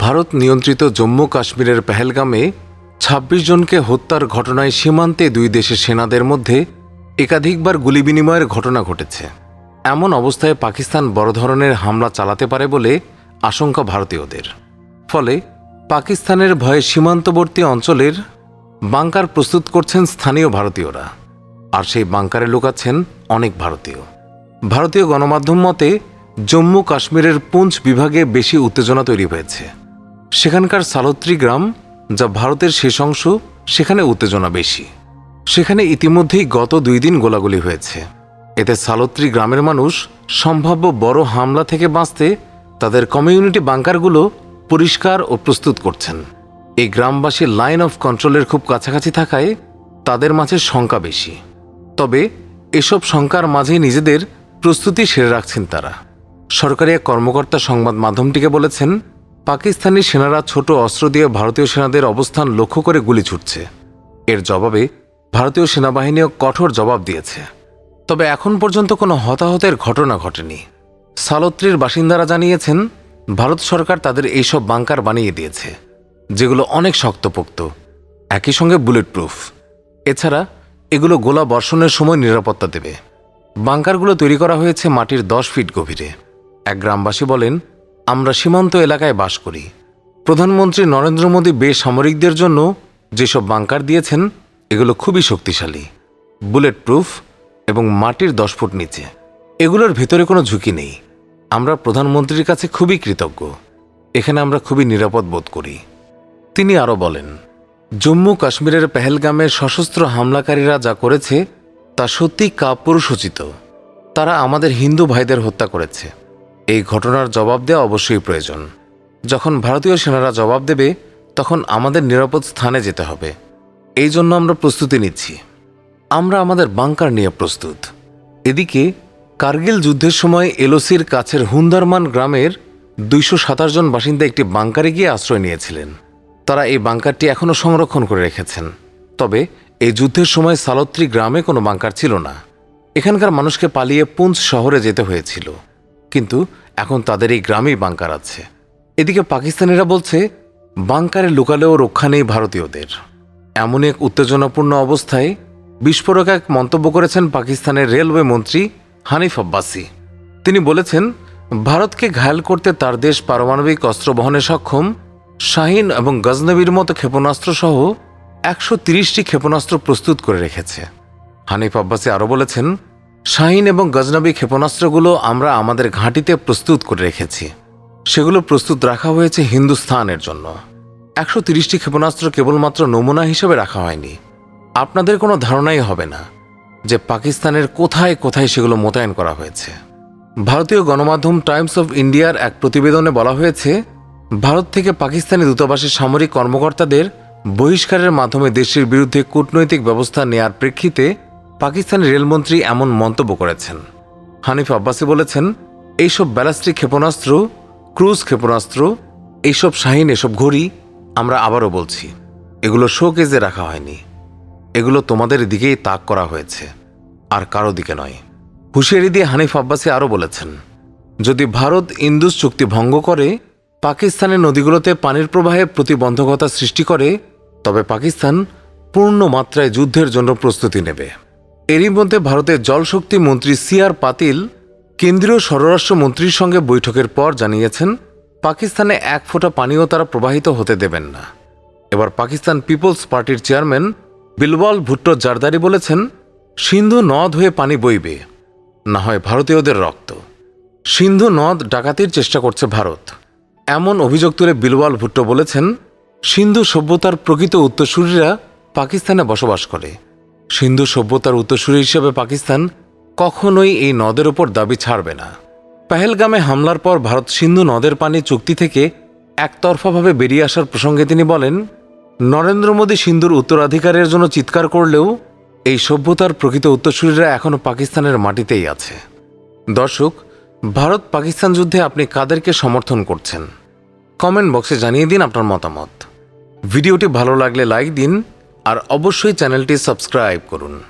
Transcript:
ভারত নিয়ন্ত্রিত জম্মু কাশ্মীরের পেহেলগামে ২৬ জনকে হত্যার ঘটনায় সীমান্তে দুই দেশের সেনাদের মধ্যে একাধিকবার গুলি বিনিময়ের ঘটনা ঘটেছে। এমন অবস্থায় পাকিস্তান বড় ধরনের হামলা চালাতে পারে বলে আশঙ্কা ভারতীয়দের। ফলে পাকিস্তানের ভয়ে সীমান্তবর্তী অঞ্চলের বাংকার প্রস্তুত করছেন স্থানীয় ভারতীয়রা, আর সেই বাংকারে লুকাচ্ছেন অনেক ভারতীয়। ভারতীয় গণমাধ্যম মতে, জম্মু কাশ্মীরের পুঞ্চ বিভাগে বেশি উত্তেজনা তৈরি হয়েছে। সেখানকার সালত্রী গ্রাম, যা ভারতের শেষ অংশ, সেখানে উত্তেজনা বেশি। সেখানে ইতিমধ্যেই গত দুই দিন গোলাগুলি হয়েছে। এতে সালত্রী গ্রামের মানুষ সম্ভাব্য বড় হামলা থেকে বাঁচতে তাদের কমিউনিটি বাংকারগুলো পরিষ্কার ও প্রস্তুত করছেন। এই গ্রামবাসীর লাইন অফ কন্ট্রোলের খুব কাছাকাছি থাকায় তাদের মাঝে শঙ্কা বেশি। তবে এসব শঙ্কার মাঝেই নিজেদের প্রস্তুতি সেরে রাখছেন তারা। সরকারি এক কর্মকর্তা সংবাদ মাধ্যমটিকে বলেছেন, পাকিস্তানি সেনারা ছোট অস্ত্র দিয়ে ভারতীয় সেনাদের অবস্থান লক্ষ্য করে গুলি ছুটছে। এর জবাবে ভারতীয় সেনাবাহিনীও কঠোর জবাব দিয়েছে। তবে এখন পর্যন্ত কোনো হতাহতের ঘটনা ঘটেনি। সালত্রীর বাসিন্দারা জানিয়েছেন, ভারত সরকার তাদের এইসব বাংকার বানিয়ে দিয়েছে। যেগুলো অনেক শক্তপোক্ত, একই সঙ্গে বুলেট প্রুফ এছাড়া এগুলো গোলা বর্ষণের সময় নিরাপত্তা দেবে। বাংকারগুলো তৈরি করা হয়েছে মাটির দশ ফিট গভীরে। এক গ্রামবাসী বলেন, আমরা সীমান্ত এলাকায় বাস করি। প্রধানমন্ত্রী নরেন্দ্র মোদী বেসামরিকদের জন্য যেসব বাংকার দিয়েছেন, এগুলো খুবই শক্তিশালী। বুলেট প্রুফ এবং মাটির দশ ফুট নিচে। এগুলোর ভেতরে কোনো ঝুঁকি নেই। আমরা প্রধানমন্ত্রীর কাছে খুবই কৃতজ্ঞ। এখানে আমরা খুবই নিরাপদ বোধ করি। তিনি আরও বলেন, জম্মু কাশ্মীরের পেহেলগামে সশস্ত্র হামলাকারীরা যা করেছে, তা সত্যি কাপুরুষোচিত। তারা আমাদের হিন্দু ভাইদের হত্যা করেছে। এই ঘটনার জবাব দেওয়া অবশ্যই প্রয়োজন। যখন ভারতীয় সেনারা জবাব দেবে, তখন আমাদের নিরাপদ স্থানে যেতে হবে। এই জন্য আমরা প্রস্তুতি নিচ্ছি। আমরা আমাদের বাংকার নিয়ে প্রস্তুত। এদিকে, কার্গিল যুদ্ধের সময় এলওসির কাছের হুন্দারমান গ্রামের দুইশো সাতাশ জন বাসিন্দা একটি বাংকারে গিয়ে আশ্রয় নিয়েছিলেন। তারা এই বাংকারটি এখনও সংরক্ষণ করে রেখেছেন। তবে এই যুদ্ধের সময় সালত্রী গ্রামে কোনো বাংকার ছিল না। এখানকার মানুষকে পালিয়ে পুঞ্চ শহরে যেতে হয়েছিল। কিন্তু এখন তাদের এই গ্রামেই বাংকার আছে। এদিকে পাকিস্তানিরা বলছে, বাংকারে লুকালেও রক্ষা নেই ভারতীয়দের। এমন এক উত্তেজনাপূর্ণ অবস্থায় বিস্ফোরক এক মন্তব্য করেছেন পাকিস্তানের রেলওয়ে মন্ত্রী হানিফ আব্বাসি। তিনি বলেছেন, ভারতকে ঘায়াল করতে তার দেশ পারমাণবিক অস্ত্র বহনে সক্ষম শাহিন এবং গজনবীর মতো ক্ষেপণাস্ত্র সহ একশো তিরিশটি ক্ষেপণাস্ত্র প্রস্তুত করে রেখেছে। হানিফ আব্বাসি আরও বলেছেন, শাহিন এবং গজনবী ক্ষেপণাস্ত্রগুলো আমরা আমাদের ঘাঁটিতে প্রস্তুত করে রেখেছি। সেগুলো প্রস্তুত রাখা হয়েছে হিন্দুস্থানের জন্য। একশো তিরিশটি ক্ষেপণাস্ত্র কেবলমাত্র নমুনা হিসেবে রাখা হয়নি। আপনাদের কোনো ধারণাই হবে না যে পাকিস্তানের কোথায় কোথায় সেগুলো মোতায়েন করা হয়েছে। ভারতীয় গণমাধ্যম টাইমস অফ ইন্ডিয়ার এক প্রতিবেদনে বলা হয়েছে ভারত থেকে পাকিস্তানি দূতাবাসের সামরিক কর্মকর্তাদের বহিষ্কারের মাধ্যমে দেশের বিরুদ্ধে কূটনৈতিক ব্যবস্থা নেয়ার প্রেক্ষিতে পাকিস্তানি রেলমন্ত্রী এমন মন্তব্য করেছেন। হানিফ আব্বাসি বলেছেন, এইসব ব্যালাস্টিক ক্ষেপণাস্ত্র, ক্রুজ ক্ষেপণাস্ত্র, এইসব শাহিন, এসব ঘড়ি আমরা আবারও বলছি। এগুলো শোকেজে রাখা হয়নি। এগুলো তোমাদের দিকেই তাক করা হয়েছে, আর কারও দিকে নয়। হুঁশিয়ারি দিয়ে হানিফ আব্বাসি আরও বলেছেন, যদি ভারত ইন্দুস চুক্তি ভঙ্গ করে পাকিস্তানের নদীগুলোতে পানির প্রবাহে প্রতিবন্ধকতা সৃষ্টি করে, তবে পাকিস্তান পূর্ণ মাত্রায় যুদ্ধের জন্য প্রস্তুতি নেবে। এরই মধ্যে ভারতের জলশক্তি মন্ত্রী সি আর পাতিল কেন্দ্রীয় স্বরাষ্ট্র মন্ত্রীর সঙ্গে বৈঠকের পর জানিয়েছেন, পাকিস্তানে এক ফোঁটা পানিও তারা প্রবাহিত হতে দেবেন না। এবার পাকিস্তান পিপলস পার্টির চেয়ারম্যান বিলওয়াল ভুট্টো জারদারি বলেছেন, সিন্ধু নদ হয়ে পানি বইবে, না হয় ভারতীয়দের রক্ত। সিন্ধু নদ ডাকাতির চেষ্টা করছে ভারত। এমন অভিযোগ তুলে বিলওয়াল ভুট্টো বলেছেন, সিন্ধু সভ্যতার প্রকৃত উত্তরসূরিরা পাকিস্তানে বসবাস করে। সিন্ধু সভ্যতার উত্তরসূরি হিসেবে পাকিস্তান কখনোই এই নদের ওপর দাবি ছাড়বে না। পেহেলগামে হামলার পর ভারত সিন্ধু নদের পানি চুক্তি থেকে একতরফাভাবে বেরিয়ে আসার প্রসঙ্গে তিনি বলেন, নরেন্দ্র মোদী সিন্ধুর উত্তরাধিকারের জন্য চিৎকার করলেও এই সভ্যতার প্রকৃত উত্তরসূরিরা এখনও পাকিস্তানের মাটিতেই আছে। দর্শক ভারত পাকিস্তান যুদ্ধে আপনি কাদেরকে সমর্থন করছেন? কমেন্ট বক্সে জানিয়ে দিন আপনার মতামত। ভিডিওটি ভালো লাগলে লাইক দিন আর অবশ্যই চ্যানেলটি সাবস্ক্রাইব করুন।